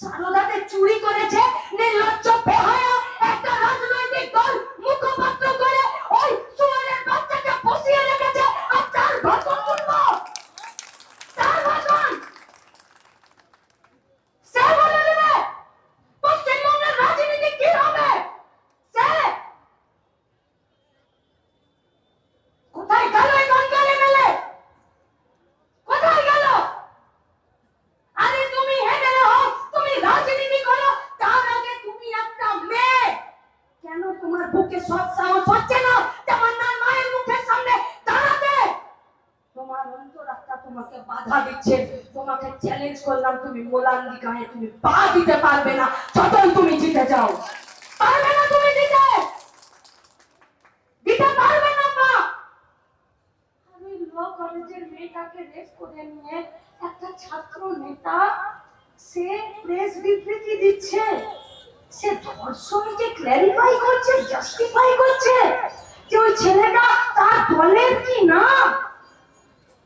সারদাতে চুরি করেছে নির্লজ্জ বেহায়া একটা রাজনৈতিক দল মুখপাত্র করে ওই সুয়ারের বাচ্চাকে বসিয়ে রেখেছে আর তার ভাষণ শুনব তার ভাষণ সে বলে দেবে পশ্চিমবঙ্গের রাজনীতি কি হবে সে কোথায় গেল এই গঙ্গালে মেলে কোথায় গেল আরে তুমি এমএলএ হও তুমি রাজনীতি করো তার আগে তুমি একটা মেয়ে কেন তোমার বুকে সৎ সাহস হচ্ছে না তোমার মায়ের মুখের সামনে দাঁড়াতে তোমার অন্তরাত্মা তোমাকে বাধা দিচ্ছে তোমাকে চ্যালেঞ্জ করলাম, তুমি মোলান্দি গায়ে তুমি পা দিতে পারবে না। যতই তুমি জিতে যাও। পারবে না তুমি দিতে দিতে পারবে না পা! আমি ল কলেজের মেয়েটাকে রেস করে নিয়ে একটা ছাত্র নেতা, সে প্রেস বিবৃতি দিচ্ছে। সে ধর্ষণকে ক্ল্যারিফাই করছে জাস্টিফাই করছে, যে ওই ছেলেটা তার দলের কি না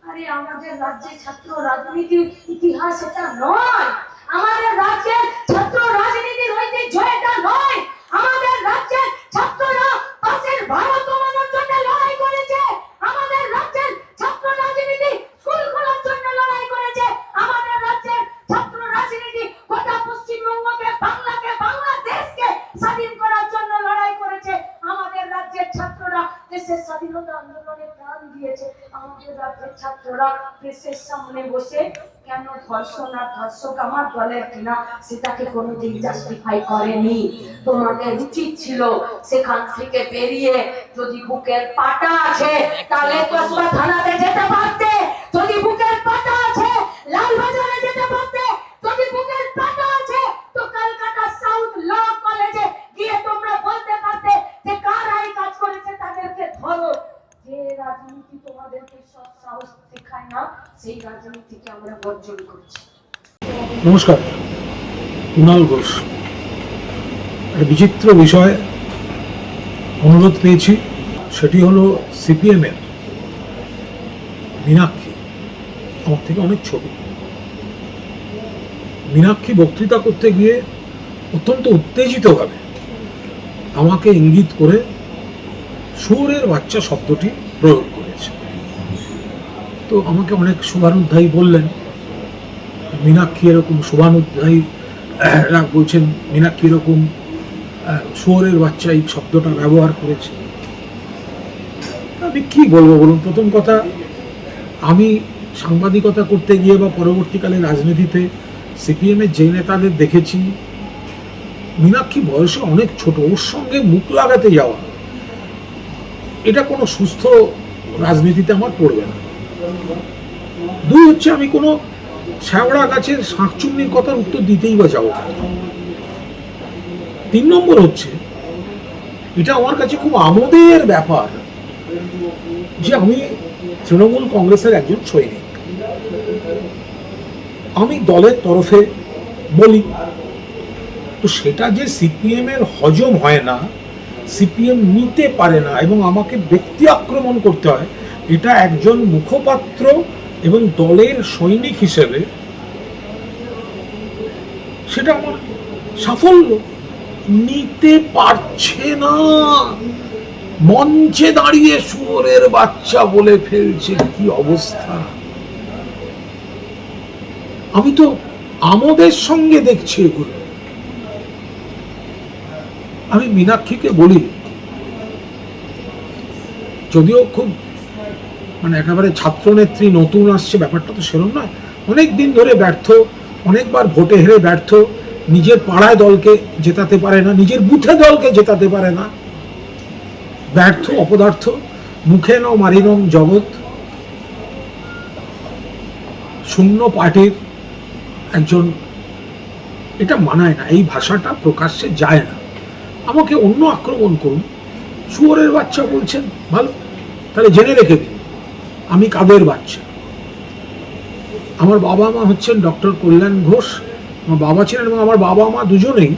আরে আমাদের রাজ্যে ছাত্র রাজনীতির ইতিহাস এটা নয়। আমাদের রাজ্যের ছাত্র রাজনীতির ঐতিহ্য এটা নয়। আমাদের রাজ্যের ছাত্ররা পাশের ভারত কমানোর জন্য লড়াই করেছে আমাদের রাজ্যের ছাত্র রাজনীতি স্কুল খোলার জন্য লড়াই করেছে আমাদের রাজ্যের ছাত্র রাজনীতি গোটা পশ্চিমবঙ্গকে বাংলাকে বাংলাদেশকে স্বাধীন করার জন্য লড়াই করেছে আমাদের রাজ্যের ছাত্ররা দেশের স্বাধীনতা আন্দোলনে প্রাণ দিয়েছে আমাদের ছাত্ররা প্রেসের সামনে বসে কেন ধর্ষণ আর ধর্ষক আমার দলের কিনা সেটাকে কোনোদিন জাস্টিফাই করেনি। তোমাদের উচিত ছিল সেখান থেকে বেরিয়ে যদি বুকের পাটা আছে, তাহলে কসবা থানাতে যেতে পারতে। যদি বুকের পাটা আছে, লালবাজারে যেতে পারতে। যদি বুকের পাটা আছে, তো কলকাতা সাউথ ল কলেজে গিয়ে তোমরা বলতে পারতে যে কারা এই কাজ করেছে তাদেরকে ধরো। যে রাজনীতি তোমাদেরকে সাহস না, সেই রাজনীতিকে আমরা বর্জন করছি। নমস্কার, কুণাল ঘোষ। একটা বিচিত্র বিষয় অনুরোধ পেয়েছি, সেটি হলো সিপিএমের মীনাক্ষী। আমার থেকে অনেক ছবি মীনাক্ষী বক্তৃতা করতে গিয়ে অত্যন্ত উত্তেজিতভাবে আমাকে ইঙ্গিত করে সুরের বাচ্চা শব্দটি প্রয়োগ করেছে। তো আমাকে অনেক শুভানুধ্যায়ী বললেন, মীনাক্ষী এরকম শুভানুধ্যায়ী বলছেন মীনাক্ষী এরকম শুয়োরের বাচ্চা এই শব্দটা ব্যবহার করেছে। আমি কি বলব বলুন? প্রথম কথা, আমি সাংবাদিকতা করতে গিয়ে বা পরবর্তীকালে রাজনীতিতে সিপিএমের যে নেতাদের দেখেছি, মীনাক্ষী বয়সে অনেক ছোট, ওর সঙ্গে মুখ লাগাতে যাওয়া। এটা কোনো সুস্থ রাজনীতিতে আমার পড়বে না। দুই হচ্ছে আমি কোনো শ্যাওড়া গাছের শাঁকচুন্নির কথার উত্তর দিতেই বা যাব তিন নম্বর হচ্ছে, এটা আমার কাছে খুব আমোদের ব্যাপার যে আমি তৃণমূল কংগ্রেসের একজন সৈনিক। আমি দলের তরফে বলি, তো সেটা যে সিপিএম এর হজম হয় না সিপিএম নিতে পারে না এবং আমাকে ব্যক্তি আক্রমণ করতে হয়, এটা একজন মুখপাত্র এবং দলের সৈনিক হিসেবে, সেটা আমার সাফল্য। নিতে পারছে না। মঞ্চে দাঁড়িয়ে শুয়োরের বাচ্চা বলে ফেলছে কি অবস্থা? আমি তো আমোদের সঙ্গে দেখছি এগুলো। আমি মীনাক্ষীকে বলি, যদিও খুব মানে একেবারে ছাত্রনেত্রী, নতুন আসছে, ব্যাপারটা তো সেরম নয়। অনেক দিন ধরে ব্যর্থ, অনেকবার ভোটে হেরে ব্যর্থ, নিজের পাড়ায় দলকে জেতাতে পারে না, নিজের বুথে দলকে জেতাতে পারে না। ব্যর্থ, অপদার্থ, মুখে ন মারিনম জগৎ। শূন্য পার্টির একজন, এটা মানায় না, এই ভাষাটা প্রকাশ্যে যায় না। আমাকে অন্য আক্রমণ করুন। শুয়োরের বাচ্চা বলছেন, ভালো, তাহলে জেনে রেখে দিন, আমি কাদের বাচ্চা? আমার বাবা মা হচ্ছেন ডক্টর কল্যাণ ঘোষ, আমার বাবা ছিলেন এবং আমার বাবা মা দুজনেই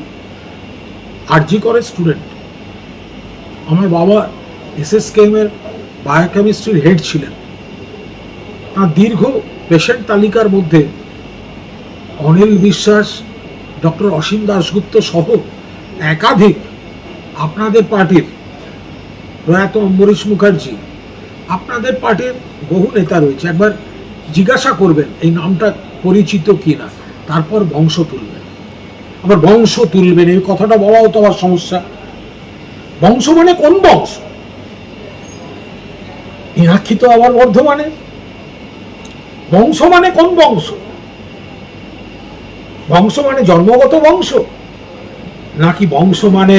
আরজি করে স্টুডেন্ট। আমার বাবা এসএসকেএম এর বায়োকেমিস্ট্রির হেড ছিলেন। তাঁর দীর্ঘ পেশেন্ট তালিকার মধ্যে অনিল বিশ্বাস, ডক্টর অসীম দাশগুপ্ত সহ একাধিক আপনাদের পার্টির প্রয়াত অম্বরীশ মুখার্জি, আপনাদের পার্টির বহু নেতা রয়েছে। একবার জিজ্ঞাসা করবেন এই নামটা পরিচিত কিনা, তারপর বংশ তুলবেন। আবার বংশ তুলবেন, এই কথাটা বলাও তো আবার সমস্যা। বংশ মানে কোন বংশ? মীনাক্ষী তো আবার বর্ধমানে। বংশ মানে কোন বংশ? বংশ মানে জন্মগত বংশ? নাকি বংশ মানে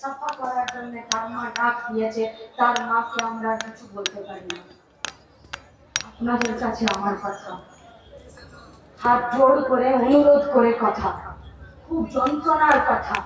সাফা করার জন্য তার মা ডাক দিয়েছে, তার মাকে আমরা কিছু বলতে পারি না। আপনাদের কাছে আমার কথা। হাত জোড় করে, অনুরোধ করে কথা। খুব যন্ত্রণার কথা।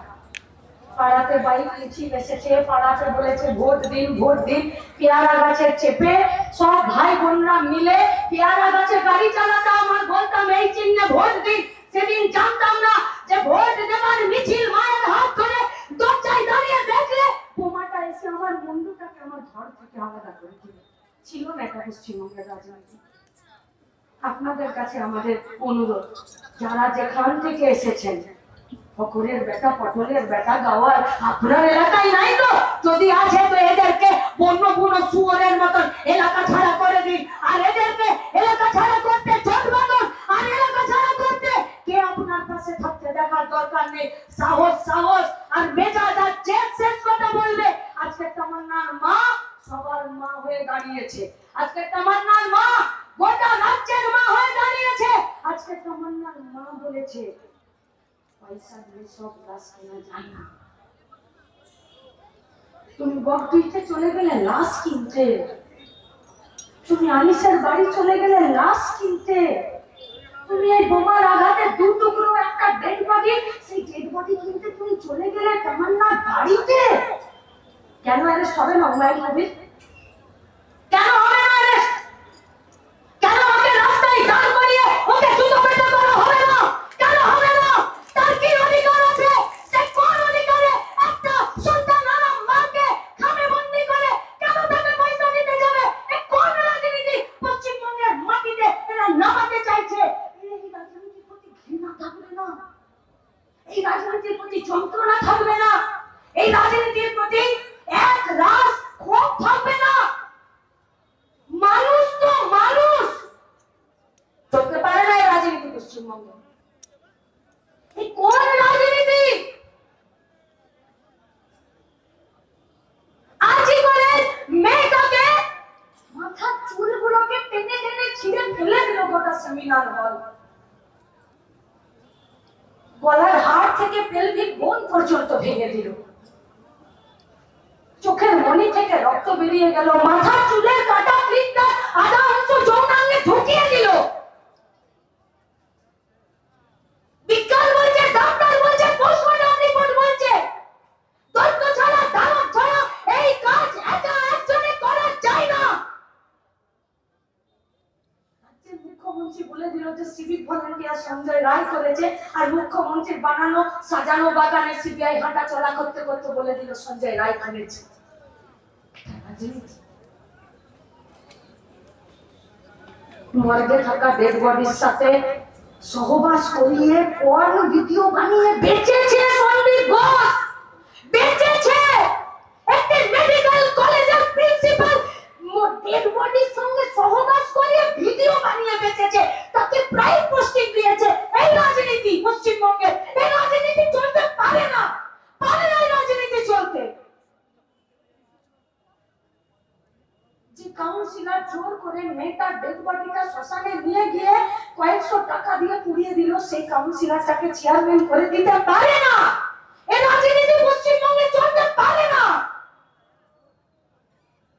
পাড়াতে বাইক মিছিল এসেছে, পাড়াতে বলেছে, ভোট দিন ভোট দিন, পেয়ারা গাছের চেপে সব ভাই বোনরা মিলে পেয়ারা গাছে গাড়ি চালাতে আমার বলতাম এই চিহ্নে ভোট দিন সেদিন জানতাম না যে ভোট দেওয়ার মিছিল মায়ের হাত ধরে দরজায় দাঁড়িয়ে দেখলে বোমাটা এসে আমার বন্ধুটাকে আমার ঘর থেকে আলাদা করে দিল ছিল না এটা পশ্চিমবঙ্গের রাজনীতি। আপনাদের কাছে আমাদের অনুরোধ, যারা যেখান থেকে এসেছেন, ফকরের বেটা, পটলের বেটা, গাওয়ার আপনার এলাকায় নাই তো? যদি আছে তো এদেরকে বন্য বুনো শুয়োরের মতন এলাকা ছাড়া করে দিন। আর এদেরকে এলাকা ছাড়া করতে চট আর এলাকা ছাড়া করতে কে আপনার পাশে থাকতে দেখার দরকার নেই? সাহস সাহস। আর মেজাজ আর চেক শেষ কথা বলবে আজকে তামান্নার মা সবার মা হয়ে দাঁড়িয়েছে। তামান্নার মা গোটা রাজ্যের মা হয়ে দাঁড়িয়েছে। আজকে তামান্নার মা বলেছে, পয়সা দিয়ে সব লাশ কেনা যায় না। তুমি বকটুইতে চলে গেলে লাশ কিনতে। তুমি আলিসের বাড়ি চলে গেলে লাশ কিনতে। তুমি এই বোমার আঘাতে দু টুকরো একটা ডেড বডি সেই ডেড বডি কিনতে তুমি চলে গেলে তামান্নার বাড়িতে? কেন অ্যারেস্ট হবে না হুমায়ুন কবির কেন হবে না অ্যারেস্ট কেন ওকে রাস্তায় দাঁড় করিয়ে ওকে জুতো পেটা করা হবে না কেন হবে না তার কি অধিকার আছে সে কোন অধিকারে একটা সন্তান আরাম মাকে খামে বন্দি করে কেন তাকে পয়সা দিতে যাবে এ কোন রাজনীতি পশ্চিমবঙ্গের মাটিতে এরা নামাতে চাইছে এই রাজনীতির প্রতি ঘৃণা থাকবে না এই রাজনীতির প্রতি যন্ত্রণা থাকবে না এই রাজনীতির প্রতি এক রাস ক্ষোভ থাকবে না মানুষ তো মানুষ চলতে পারে না এই রাজনীতি পশ্চিমবঙ্গে এই কোন রাজনীতি আজি করে মেয়েটাকে মাথার চুলগুলোকে টেনে টেনে ছিঁড়ে ফেলে দিল গোটা সেমিনার হল। গলার হাড় থেকে পেলভিক বোন পর্যন্ত ভেঙে দিল। চোখের মনি থেকে রক্ত বেরিয়ে গেল মাথা চুলের কাটা ক্লিপটা আধা অংশ যৌনাঙ্গে ঢুকিয়ে দিল বিজ্ঞান বলছে ডাক্তার বলছে পোস্টমর্টম রিপোর্ট বলছে দৈত্য ছাড়া দানব ছাড়া এই কাজ একা একজনে করা যায় না রাজ্যের মুখ্যমন্ত্রী বলে দিল যে সিভিক ভলান্টিয়ার সঞ্জয় রায় করেছে আর মুখ্যমন্ত্রীর সাজানো বাগানে সিবিআই হাঁটা চলা করতে করতে বলে দিল সঞ্জয় রায় খানের মর্গে থাকা ডেড বডির সাথে সহবাস করিয়ে পর ভিডিও বানিয়ে বেঁচেছে সন্দীপ ঘোষ। বেচেছে একটি মেডিকেল কলেজের প্রিন্সিপাল সঙ্গে সহবাস ভিডিও বানিয়ে বেচেছে। তাকে প্রাইম পোস্টিং দিয়েছে। এই রাজনীতি পশ্চিমবঙ্গে এই রাজনীতি চলতে পারে না। পারে না এই রাজনীতি চলতে। কাউন্সিলর জোর করে মেয়েটার ডেড শ্মশানে নিয়ে গিয়ে কয়েকশো টাকা দিয়ে পুড়িয়ে দিল, সেই কাউন্সিলরটাকে চেয়ারম্যান করে দিতে পারে না। এ রাজনীতি পশ্চিমবঙ্গে চলতে পারে না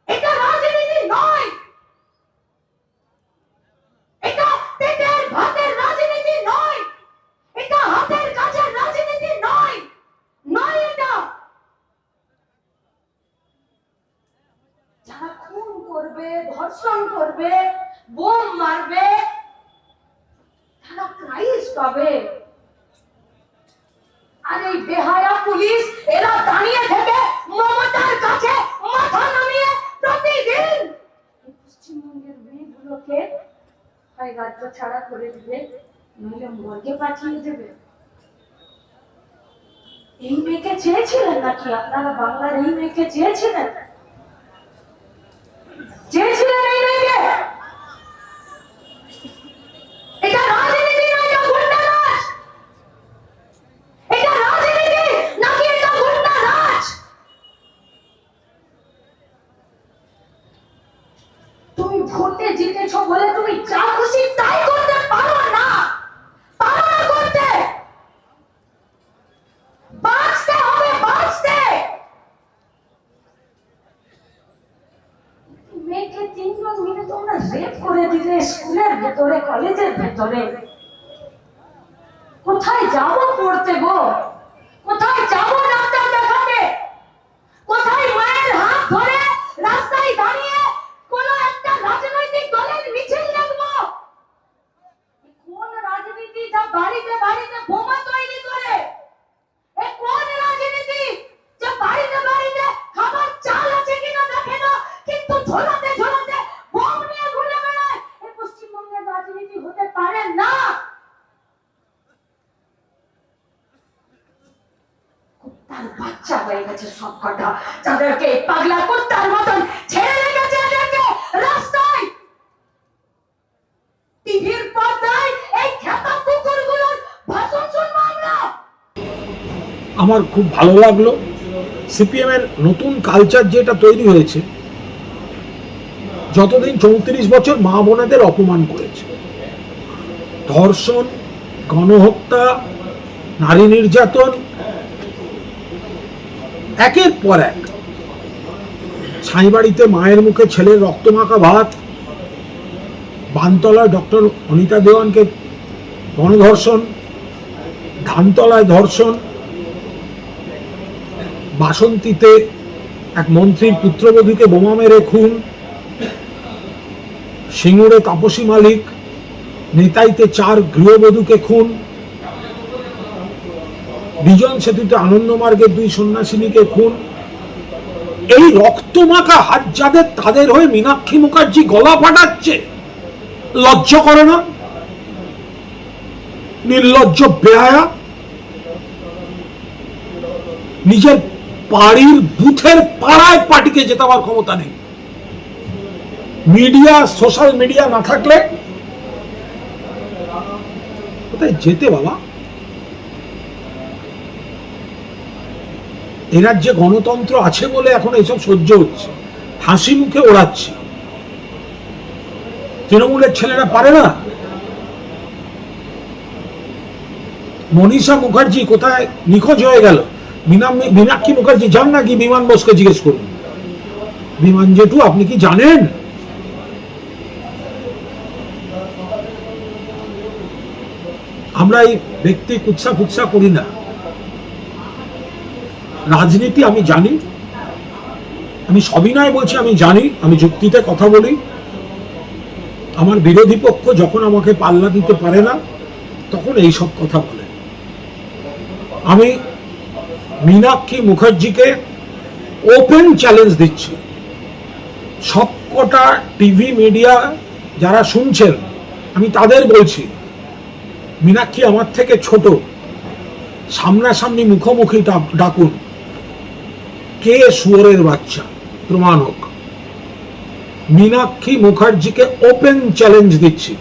এটা রাজনীতি নয় এটা পেটের ভাতের রাজনীতি নয় এটা হাতের কাছের রাজনীতি নয় নয় এটা করবে, ধর্ষণ করবে, বোম মারবে, তারা প্রাইজ পাবে আর এই বেহায়া পুলিশ, এরা দাঁড়িয়ে থেকে মমতার কাছে মাথা নামিয়ে প্রতিদিন পশ্চিমবঙ্গের মেয়েগুলোকে হয় রাজ্য ছাড়া করে দিবে, নইলে মর্গে পাঠিয়ে দেবে। এই মেয়েকে চেয়েছিলেন নাকি আপনারা বাংলার এই মেয়েকে চেয়েছিলেন? স্কুলের ভেতরে কলেজের ভেতরে কোথায় যাব পড়তে গো কোথায় যাব ডাক্তার দেখাতে কোথায় মায়ের হাত ধরে রাস্তায় দাঁড়িয়ে কোন একটা রাজনৈতিক দলের মিছিল দেখব কোন রাজনীতি যা বাড়িতে বাড়িতে বোমা তৈরি করে এ কোন রাজনীতি যে বাড়িতে বাড়িতে খাবার চাল আছে কিনা দেখে না কিন্তু ঝোলাতে ঝোলাতে বোম নিয়ে ঘুরে বেড়ায় এ পশ্চিমবঙ্গের রাজনীতি হতে পারে না কুত্তার বাচ্চা হয়ে গেছে সব কটা। যাদেরকে পাগলা কুত্তার মতন ছেড়ে রেখেছে এদেরকে রাস্তায়। টিভির পর্দায় এই খেতা কুকুরগুলোর ভাষণ শুনব আমরা। আমার খুব ভালো লাগল। সিপিএম এর নতুন কালচার যেটা তৈরি হয়েছে, যতদিন চৌত্রিশ বছর মা বোনেদের অপমান করেছে। ধর্ষণ, গণহত্যা, নারী নির্যাতন একের পর এক। ছাইবাড়িতে মায়ের মুখে ছেলের রক্তমাখা ভাত। বানতলায় ডক্টর অনিতা দেওয়ানকে গণধর্ষণ ধানতলায় ধর্ষণ। বাসন্তীতে এক মন্ত্রীর পুত্রবধূকে বোমা মেরে খুন। সিঙ্গুরে তাপসী মালিক, নেতাইতে চার গৃহবধূকে খুন। বিজন সেতুতে আনন্দমার্গের দুই সন্ন্যাসিনীকে খুন। এই রক্তমাখা হাত যাদের তাদের হয়ে মীনাক্ষী মুখার্জি গলা ফাটাচ্ছে। লজ্জ করে না? নির্লজ্জ বেহায়া? নিজের বাড়ির বুথের পাড়ায় পার্টিকে জেতাবার ক্ষমতা নেই। মিডিয়া, সোশ্যাল মিডিয়া না থাকলে কোথায় যেতে বাবা? এ রাজ্যে গণতন্ত্র আছে বলে এখন এইসব সহ্য হচ্ছে। হাসি মুখে ওড়াচ্ছে। তৃণমূলের ছেলেরা পারে না? মনীষা মুখার্জি কোথায়? নিখোঁজ হয়ে গেল। মীনাক্ষী মুখার্জি, যান নাকি বিমান বোসকে জিজ্ঞেস করুন। বিমান জেঠু, আপনি কি জানেন? আমরা এই ব্যক্তি কুৎসা কুৎসা করি না। রাজনীতি আমি জানি। আমি সবিনয় বলছি, আমি জানি, আমি যুক্তিতে কথা বলি। আমার বিরোধী পক্ষ যখন আমাকে পাল্লা দিতে পারে না, তখন এই সব কথা বলে। আমি মীনাক্ষী মুখার্জিকে ওপেন চ্যালেঞ্জ দিচ্ছি। সবকটা টিভি মিডিয়া যারা শুনছেন, আমি তাদের বলছি, মীনাক্ষী আমার থেকে ছোট, সামনাসামনি মুখোমুখি ডাকুন। কে শুয়োরের বাচ্চা? প্রমাণ হোক। মীনাক্ষী মুখার্জিকে ওপেন চ্যালেঞ্জ দিচ্ছি।